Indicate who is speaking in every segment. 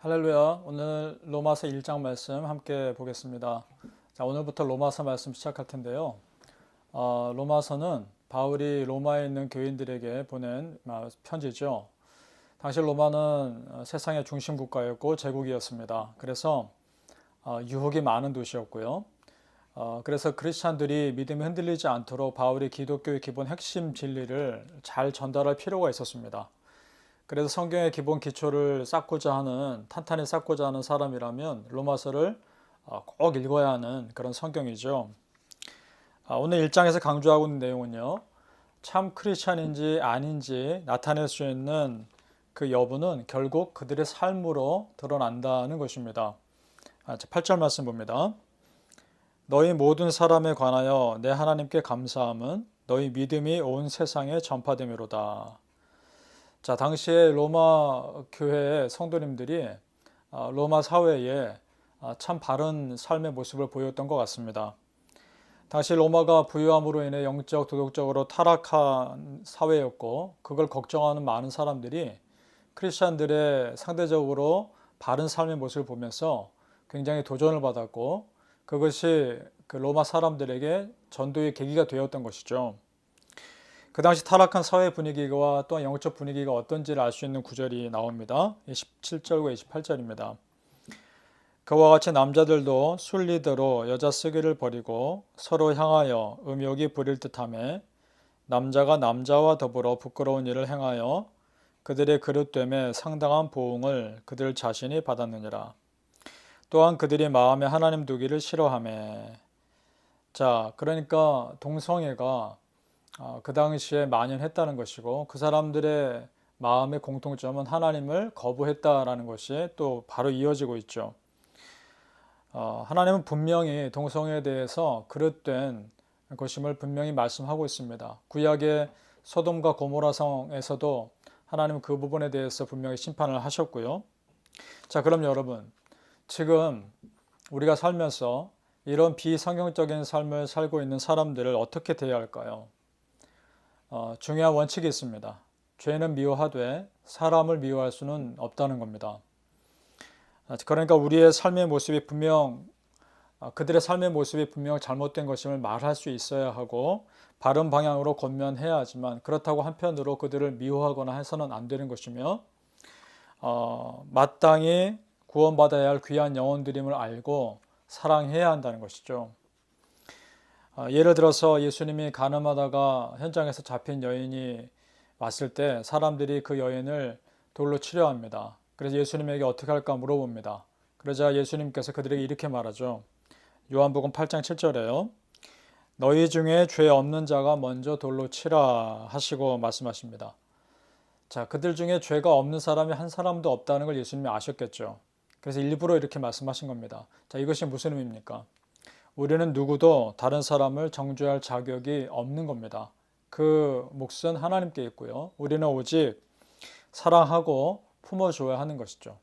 Speaker 1: 할렐루야. 오늘 로마서 1장 말씀 함께 보겠습니다. 자, 오늘부터 로마서 말씀 시작할 텐데요. 어, 로마서는 바울이 로마에 있는 교인들에게 보낸 아, 편지죠. 당시 로마는 어, 세상의 중심 국가였고 제국이었습니다. 그래서 어, 유혹이 많은 도시였고요. 어, 그래서 크리스찬들이 믿음이 흔들리지 않도록 바울이 기독교의 기본 핵심 진리를 잘 전달할 필요가 있었습니다. 그래서 성경의 기본 기초를 쌓고자 하는 탄탄히 쌓고자 하는 사람이라면 로마서를 어, 꼭 읽어야 하는 그런 성경이죠. 아, 오늘 1장에서 강조하고 있는 내용은요. 참 크리스찬인지 아닌지 나타낼 수 있는 그 여부는 결국 그들의 삶으로 드러난다는 것입니다. 8절 아, 말씀 봅니다. 너희 모든 사람에 관하여 내 하나님께 감사함은 너희 믿음이 온 세상에 전파됨이로다. 자, 당시에 로마 교회의 성도님들이 아, 로마 사회에 아, 참 바른 삶의 모습을 보였던 것 같습니다. 당시 로마가 부유함으로 인해 영적, 도덕적으로 타락한 사회였고, 그걸 걱정하는 많은 사람들이 크리스천들의 상대적으로 바른 삶의 모습을 보면서 굉장히 도전을 받았고, 그것이 그 로마 사람들에게 전도의 계기가 되었던 것이죠. 그 당시 타락한 사회 분위기와 또한 영적 분위기가 어떤지를 알 수 있는 구절이 나옵니다. 27절과 28절입니다. 그와 같이 남자들도 순리대로 여자 쓰기를 버리고 서로 향하여 음욕이 부릴 듯함에 남자가 남자와 더불어 부끄러운 일을 행하여 그들의 그릇됨에 상당한 보응을 그들 자신이 받았느니라. 또한 그들이 마음에 하나님 두기를 싫어함에 자 그러니까 동성애가 어, 그 당시에 만연했다는 것이고 그 사람들의 마음의 공통점은 하나님을 거부했다라는 것이 또 바로 이어지고 있죠. 어, 하나님은 분명히 동성애에 대해서 그릇된 것임을 분명히 말씀하고 있습니다. 구약의 소돔과 고모라 성에서도 하나님은 그 부분에 대해서 분명히 심판을 하셨고요. 자, 그럼 여러분, 지금 우리가 살면서 이런 비성경적인 삶을 살고 있는 사람들을 어떻게 대해야 할까요? 어, 중요한 원칙이 있습니다. 죄는 미워하되 사람을 미워할 수는 없다는 겁니다. 아, 그러니까 우리의 삶의 모습이 분명 아, 그들의 삶의 모습이 분명 잘못된 것임을 말할 수 있어야 하고 바른 방향으로 권면해야 하지만 그렇다고 한편으로 그들을 미워하거나 해서는 안 되는 것이며 어, 마땅히 구원받아야 할 귀한 영혼들임을 알고 사랑해야 한다는 것이죠. 어, 예를 들어서 예수님이 가늠하다가 현장에서 잡힌 여인이 왔을 때 사람들이 그 여인을 돌로 치려 합니다. 그래서 예수님에게 어떻게 할까 물어봅니다. 그러자 예수님께서 그들에게 이렇게 말하죠. 요한복음 8장 7절에요. 너희 중에 죄 없는 자가 먼저 돌로 치라 하시고 말씀하십니다. 자, 그들 중에 죄가 없는 사람이 한 사람도 없다는 걸 예수님이 아셨겠죠. 그래서 일부러 이렇게 말씀하신 겁니다. 자, 이것이 무슨 의미입니까? 우리는 누구도 다른 사람을 정죄할 자격이 없는 겁니다. 그 몫은 하나님께 있고요. 우리는 오직 사랑하고 품어줘야 하는 것이죠.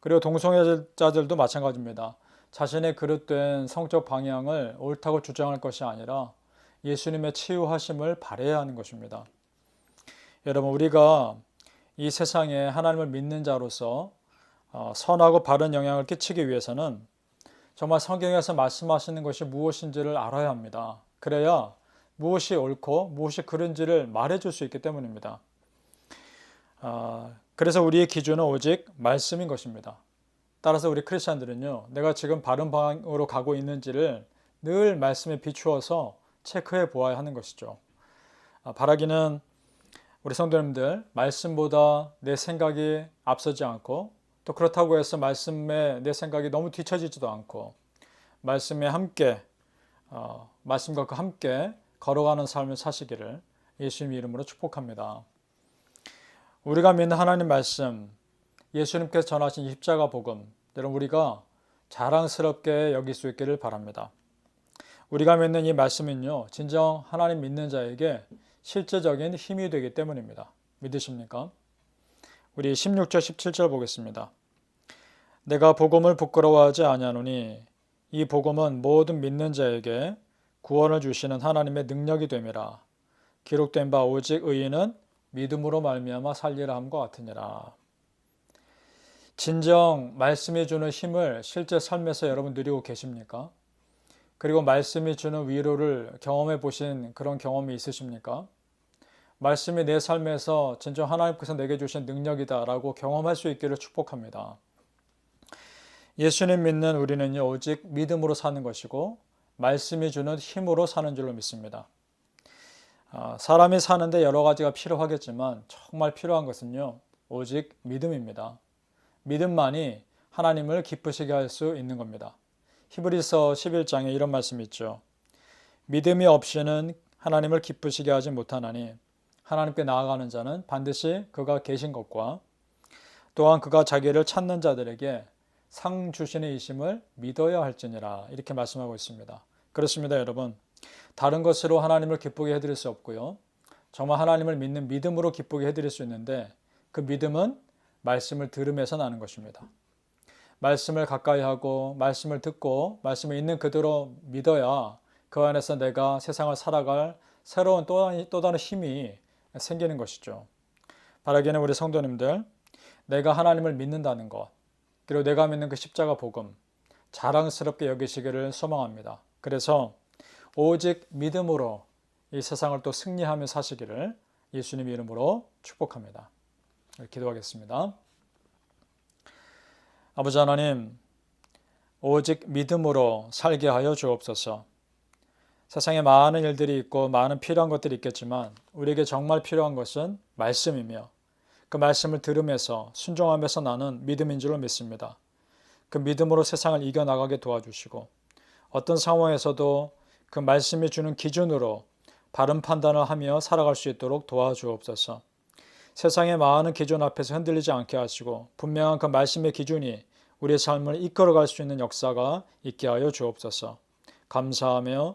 Speaker 1: 그리고 동성애자들도 마찬가지입니다. 자신의 그릇된 성적 방향을 옳다고 주장할 것이 아니라 예수님의 치유하심을 바래야 하는 것입니다. 여러분, 우리가 이 세상에 하나님을 믿는 자로서 어, 선하고 바른 영향을 끼치기 위해서는 정말 성경에서 말씀하시는 것이 무엇인지를 알아야 합니다. 그래야 무엇이 옳고 무엇이 그른지를 말해줄 수 있기 때문입니다. 아, 그래서 우리의 기준은 오직 말씀인 것입니다. 따라서 우리 크리스천들은요, 내가 지금 바른 방향으로 가고 있는지를 늘 말씀에 비추어서 체크해 보아야 하는 것이죠. 아, 바라기는 우리 성도님들 말씀보다 내 생각이 앞서지 않고 또 그렇다고 해서 말씀에 내 생각이 너무 뒤처지지도 않고 말씀에 함께 어, 말씀과 그 함께 걸어가는 삶을 사시기를 예수님 이름으로 축복합니다. 우리가 믿는 하나님 말씀, 예수님께서 전하신 십자가 복음, 여러분 우리가 자랑스럽게 여길 수 있기를 바랍니다. 우리가 믿는 이 말씀은요, 진정 하나님 믿는 자에게 실제적인 힘이 되기 때문입니다. 믿으십니까? 우리 16절 17절 보겠습니다. 내가 복음을 부끄러워하지 아니하노니 이 복음은 모든 믿는 자에게 구원을 주시는 하나님의 능력이 됨이라. 기록된 바 오직 의인은 믿음으로 말미암아 살리라 함과 같으니라. 진정 말씀이 주는 힘을 실제 삶에서 여러분 누리고 계십니까? 그리고 말씀이 주는 위로를 경험해 보신 그런 경험이 있으십니까? 말씀이 내 삶에서 진정 하나님께서 내게 주신 능력이다라고 경험할 수 있기를 축복합니다. 예수님 믿는 우리는요, 오직 믿음으로 사는 것이고, 말씀이 주는 힘으로 사는 줄로 믿습니다. 아, 사람이 사는데 여러 가지가 필요하겠지만, 정말 필요한 것은요, 오직 믿음입니다. 믿음만이 하나님을 기쁘시게 할 수 있는 겁니다. 히브리서 11장에 이런 말씀이 있죠. 믿음이 없이는 하나님을 기쁘시게 하지 못하나니 하나님께 나아가는 자는 반드시 그가 계신 것과 또한 그가 자기를 찾는 자들에게 상 주시는 이심을 믿어야 할지니라 이렇게 말씀하고 있습니다. 그렇습니다, 여러분. 다른 것으로 하나님을 기쁘게 해드릴 수 없고요. 정말 하나님을 믿는 믿음으로 기쁘게 해드릴 수 있는데 그 믿음은 말씀을 들음에서 나는 것입니다. 말씀을 가까이 하고 말씀을 듣고 말씀을 있는 그대로 믿어야 그 안에서 내가 세상을 살아갈 새로운 또, 또 다른 힘이 생기는 것이죠. 바라기는 우리 성도님들 내가 하나님을 믿는다는 것 그리고 내가 믿는 그 십자가 복음 자랑스럽게 여기시기를 소망합니다. 그래서 오직 믿음으로 이 세상을 또 승리하며 사시기를 예수님 이름으로 축복합니다. 기도하겠습니다. 아버지 하나님, 오직 믿음으로 살게 하여 주옵소서. 세상에 많은 일들이 있고 많은 필요한 것들이 있겠지만 우리에게 정말 필요한 것은 말씀이며 그 말씀을 들으면서 순종하면서 나는 믿음인 줄로 믿습니다. 그 믿음으로 세상을 이겨나가게 도와주시고 어떤 상황에서도 그 말씀이 주는 기준으로 바른 판단을 하며 살아갈 수 있도록 도와주옵소서. 세상의 많은 기준 앞에서 흔들리지 않게 하시고 분명한 그 말씀의 기준이 우리의 삶을 이끌어갈 수 있는 역사가 있게 하여 주옵소서. 감사하며